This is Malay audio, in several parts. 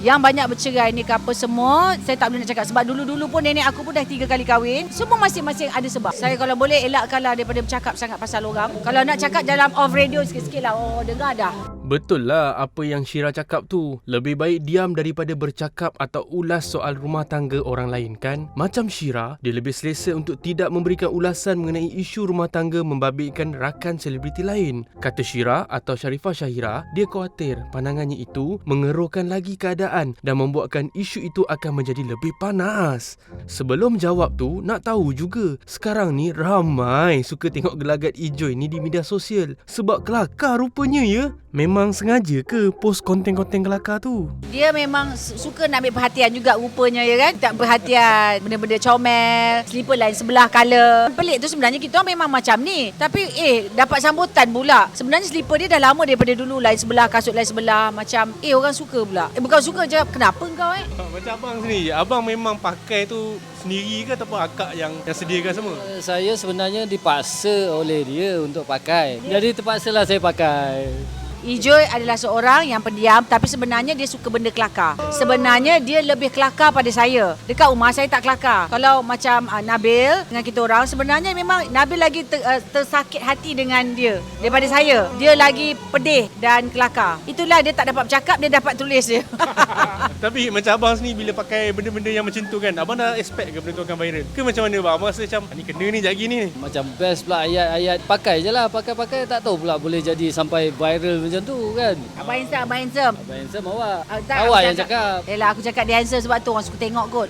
Yang banyak bercerai ni ke apa semua, saya tak boleh nak cakap. Sebab dulu-dulu pun nenek aku pun dah tiga kali kahwin. Semua masing-masing ada sebab. Saya kalau boleh elakkanlah daripada bercakap sangat pasal orang. Kalau nak cakap dalam off radio sikit-sikit lah. Oh, dengar dah. Betul lah apa yang Syira cakap tu. Lebih baik diam daripada bercakap atau ulas soal rumah tangga orang lain kan? Macam Syira, dia lebih selesa untuk tidak memberikan ulasan mengenai isu rumah tangga membabitkan rakan selebriti lain. Kata Syira atau Sharifah Syahira, dia khawatir pandangannya itu mengeruhkan lagi keadaan dan membuatkan isu itu akan menjadi lebih panas. Sebelum jawab tu, nak tahu juga. Sekarang ni ramai suka tengok gelagat Ijoy ni di media sosial. Sebab kelakar rupanya ya. Memang sengaja ke post konten-konten kelakar tu? Dia memang su- suka nak ambil perhatian juga rupanya ya kan. Tak perhatian benda-benda comel, slipper lain sebelah colour. Pelik tu sebenarnya kita orang memang macam ni. Tapi eh dapat sambutan pula. Sebenarnya slipper dia dah lama daripada dulu lain sebelah, kasut lain sebelah. Macam eh orang suka pula. Eh bukan suka je, kenapa kau eh? Macam abang sendiri, abang memang pakai tu sendiri ke ataupun akak yang yang sediakan semua? Saya sebenarnya dipaksa oleh dia untuk pakai. Jadi terpaksalah saya pakai. Ijoy adalah seorang yang pendiam tapi sebenarnya dia suka benda kelakar. Sebenarnya dia lebih kelakar pada saya. Dekat rumah saya tak kelakar. Kalau macam uh, Nabil dengan kita orang sebenarnya memang Nabil lagi ter, uh, tersakit hati dengan dia daripada saya. Dia lagi pedih dan kelakar. Itulah dia tak dapat bercakap dia dapat tulis je. Tapi macam abang sendiri bila pakai benda-benda yang macam tu kan, abang dah expect ke benda tu akan viral? Ke macam mana bang? Abang rasa macam "Ah, ni kena ni jap gini ni. Macam best pula ayat-ayat pakai je lah. Pakai-pakai tak tahu pula boleh jadi sampai viral macam tu kan. Abang handsome, abang handsome. Abang handsome awak. Ah, tak, awak aku yang cakap. Yelah aku cakap dia handsome sebab tu orang suka tengok kot.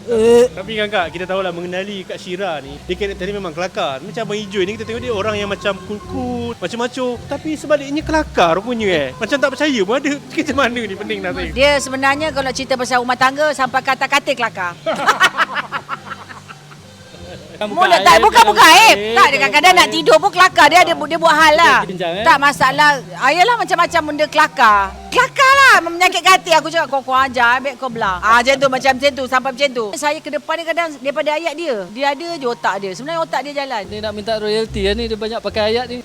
Tapi kan kak, kita tahulah mengenali Kak Syira ni, dia karakter dia memang kelakar. Macam Abang Ijoy ni kita tengok dia orang yang macam cool-cool, macam-macam. Tapi sebaliknya kelakar rupanya eh. Macam tak percaya pun ada. Macam mana ni pening nak tengok. Dia sebenarnya kalau cerita pasal rumah tangga sampai kata-kata kelakar. Mulut tak bukan bukan aib. Tak dia kadang-kadang nak tidur pun kelakar dia ada dia buat hal lah. Eh? Tak masalah. Ayalah macam-macam benda kelakar. Kelakar lah menyakitkan hati aku cakap kau kau ajar ambil kau belah. Ah macam tu macam macam tu sampai macam tu. Saya ke depan dia kadang daripada ayat dia. Dia ada je otak dia. Sebenarnya otak dia jalan. Dia nak minta royalty lah ni. Dia banyak pakai ayat ni.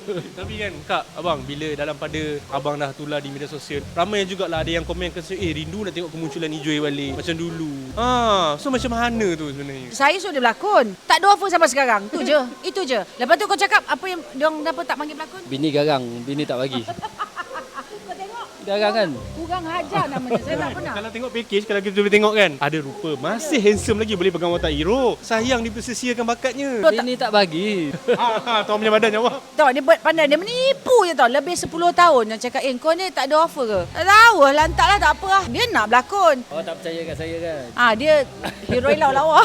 Tapi kan kak, abang bila dalam pada abang dah tular di media sosial, ramai juga lah ada yang komen kata eh rindu nak tengok kemunculan Ijoy balik macam dulu. Ha, so macam mana tu sebenarnya? Saya sudah berlakon. Tak ada offer sampai sekarang. Tu je. Itu je. Lepas tu kau cakap apa yang diorang kenapa tak panggil pelakon? Bini garang. Bini tak bagi. Kau tengok. Garang kan? Kurang hajar namanya. Saya tak pernah. Kalau tengok package, kalau kita boleh tengok kan, ada rupa masih handsome lagi boleh pegang watak hero. Sayang dia sia-siakan bakatnya. Bini tak bagi. ha, ha, tahu punya badan awak. Tahu dia buat pandai dia menipu je tau. Lebih 10 tahun yang cakap, "Eh, kau ni tak ada offer ke?" Tak tahu lah, lantak lah tak apa lah. Dia nak berlakon. Awak tak percaya kat saya kan? Ah, dia heroin lawa-lawa.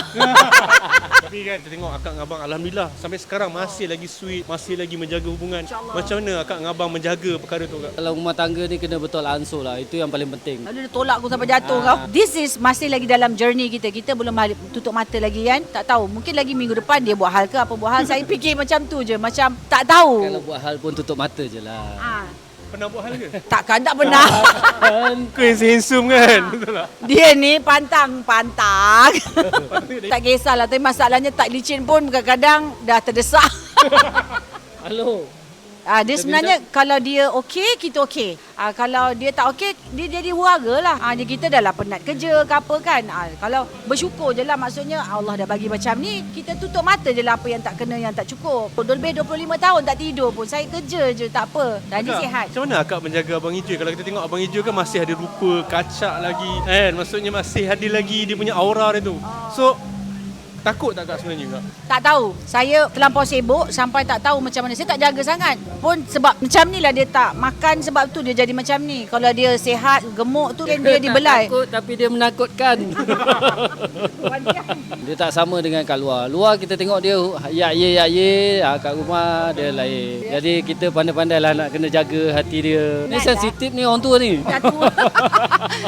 Tapi kan kita tengok akak dengan abang alhamdulillah sampai sekarang masih lagi sweet, masih lagi menjaga hubungan. Macam mana akak dengan abang menjaga perkara tu kak? Kalau rumah tangga ni kena betul ansur lah. Itu yang paling penting. Lalu dia tolak aku sampai jatuh kau. This is masih lagi dalam journey kita. Kita belum tutup mata lagi kan. Tak tahu. Mungkin lagi minggu depan dia buat hal ke apa buat hal. Saya fikir macam tu je. Macam tak tahu. Kalau buat hal pun tutup mata je lah. Ah, Pernah buat hal ke? takkan tak pernah. Kau yang handsome kan? Betul tak? Dia ni pantang-pantang. tak kisahlah. Tapi masalahnya tak licin pun kadang-kadang dah terdesak. Halo. Ah, dia sebenarnya kalau dia okey, kita okey. Ah, kalau dia tak okey, dia jadi warga lah. Ah, dia kita dah lah penat kerja ke apa kan. Ah, kalau bersyukur je lah maksudnya Allah dah bagi macam ni. Kita tutup mata je lah apa yang tak kena, yang tak cukup. Lebih 25 tahun tak tidur pun. Saya kerja je, tak apa. Dan dia sihat. Macam mana akak menjaga Abang Ijoy? Kalau kita tengok Abang Ijoy kan masih ada rupa kacak lagi. Kan? Maksudnya masih ada lagi dia punya aura dia tu. So, takut tak kak sebenarnya kak? Tak tahu. Saya terlampau sibuk sampai tak tahu macam mana. Saya tak jaga sangat. Pun sebab macam ni lah dia tak makan sebab tu dia jadi macam ni. Kalau dia sihat, gemuk tu kan dia dibelai. takut tapi dia menakutkan. dia tak sama dengan kat luar. Luar kita tengok dia ya ye ya ye, ah, kat rumah dia lain. Jadi kita pandai-pandai lah nak kena jaga hati dia. Ni Penat sensitif ni orang tua ni. Dah tua.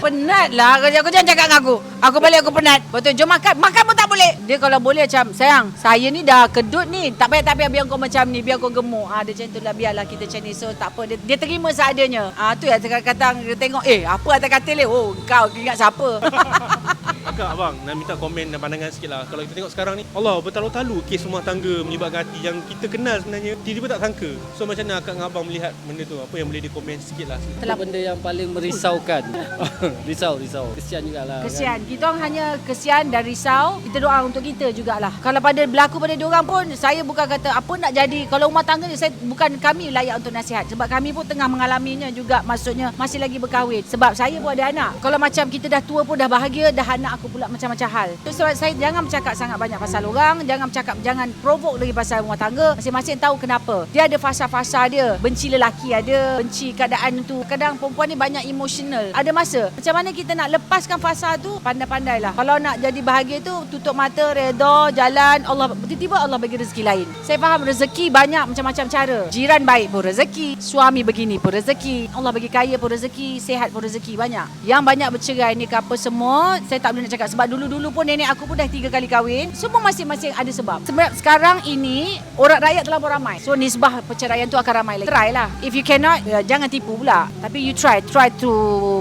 penat lah. Kau jangan cakap dengan aku. Aku balik aku penat. Betul, jom makan. Makan pun tak boleh. Dia kalau boleh macam, sayang, saya ni dah kedut ni. Tak payah, tak payah biar kau macam ni. Biar kau gemuk. Ah, dia macam tu lah. Biarlah kita macam ni. So, tak apa. Dia, dia terima seadanya. Ah, tu yang kadang-kadang dia tengok, eh, apa atas katil ni? Oh, kau ingat siapa? Kak abang nak minta komen dan pandangan sikit lah Kalau kita tengok sekarang ni Allah bertalu-talu kes rumah tangga melibatkan hati Yang kita kenal sebenarnya Tiba-tiba tak sangka So macam mana akak dengan abang melihat benda tu Apa yang boleh dikomen sikit lah Itu benda yang paling merisaukan. risau, risau. Kesian jugalah. Kesian. Kita orang hanya kesian dan risau. Kita doa untuk kita jugalah. Kalau pada berlaku pada diorang pun, saya bukan kata apa nak jadi. Kalau rumah tangga ni, saya bukan kami layak untuk nasihat. Sebab kami pun tengah mengalaminya juga. Maksudnya masih lagi berkahwin. Sebab saya pun ada anak. Kalau macam kita dah tua pun dah bahagia, dah anak aku pula macam-macam hal. Tu sebab saya jangan bercakap sangat banyak pasal orang. Jangan bercakap, jangan provoke lagi pasal rumah tangga. Masing-masing tahu kenapa. Dia ada fasa-fasa dia. Benci lelaki ada. Benci keadaan tu. Kadang perempuan ni banyak emotional. Ada masa. Macam mana kita nak lepaskan fasa tu, pandai-pandailah. Kalau nak jadi bahagia tu, tutup mata, redha, jalan. Allah tiba-tiba Allah bagi rezeki lain. Saya faham rezeki banyak macam-macam cara. Jiran baik pun rezeki. Suami begini pun rezeki. Allah bagi kaya pun rezeki. Sehat pun rezeki. Banyak. Yang banyak bercerai ni ke apa semua, saya tak boleh nak cakap. Sebab dulu-dulu pun nenek aku pun dah tiga kali kahwin. Semua masing-masing ada sebab. Sebab sekarang ini, orang rakyat terlalu ramai. So nisbah perceraian tu akan ramai lagi. Try lah. If you cannot, ya, jangan tipu pula. Tapi you try. Try to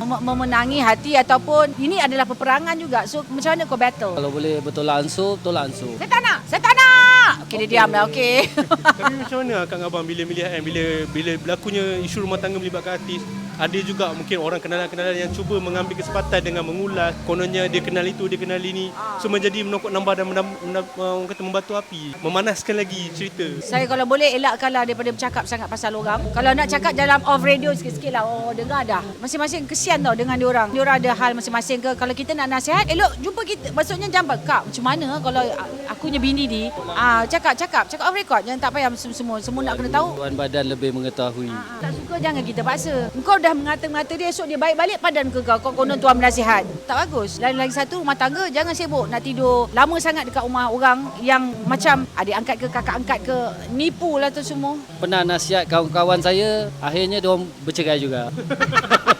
mem- memenangi hati ataupun ini adalah peperangan juga. So macam mana kau battle? Kalau boleh bertolak ansur, tolak ansur. Saya tak nak. Saya tak nak. Okey, dia diam dah. Okey. Tapi macam mana akak dengan abang bila melihat kan Bila bila berlakunya isu rumah tangga melibatkan artis ada juga mungkin orang kenalan-kenalan yang cuba mengambil kesempatan dengan mengulas kononnya dia kenal itu dia kenal ini so menjadi menokok nambah dan menam, menam, orang kata membatu api memanaskan lagi cerita Saya kalau boleh elakkanlah daripada bercakap sangat pasal orang. Kalau nak cakap dalam off radio sikit-sikit lah. Oh, dengar dah. Masing-masing kesian tau dengan diorang. Diorang ada hal masing-masing ke. Kalau kita nak nasihat, elok jumpa kita. Maksudnya jangan kak macam mana kalau aku punya bini ni. Ah, cakap, cakap. Cakap off record. Jangan tak payah semua. Semua nak kena tahu. Tuan badan lebih mengetahui. Ah, Tak suka jangan kita paksa. Engkau dah mengata-ngata dia esok dia baik balik padan ke kau. Kau konon tuan menasihat. Tak bagus. Dan lagi satu rumah tangga jangan sibuk nak tidur lama sangat dekat rumah orang yang macam adik angkat ke kakak angkat ke nipu lah tu semua. Pernah nasihat kawan-kawan saya, akhirnya dia bercerai juga.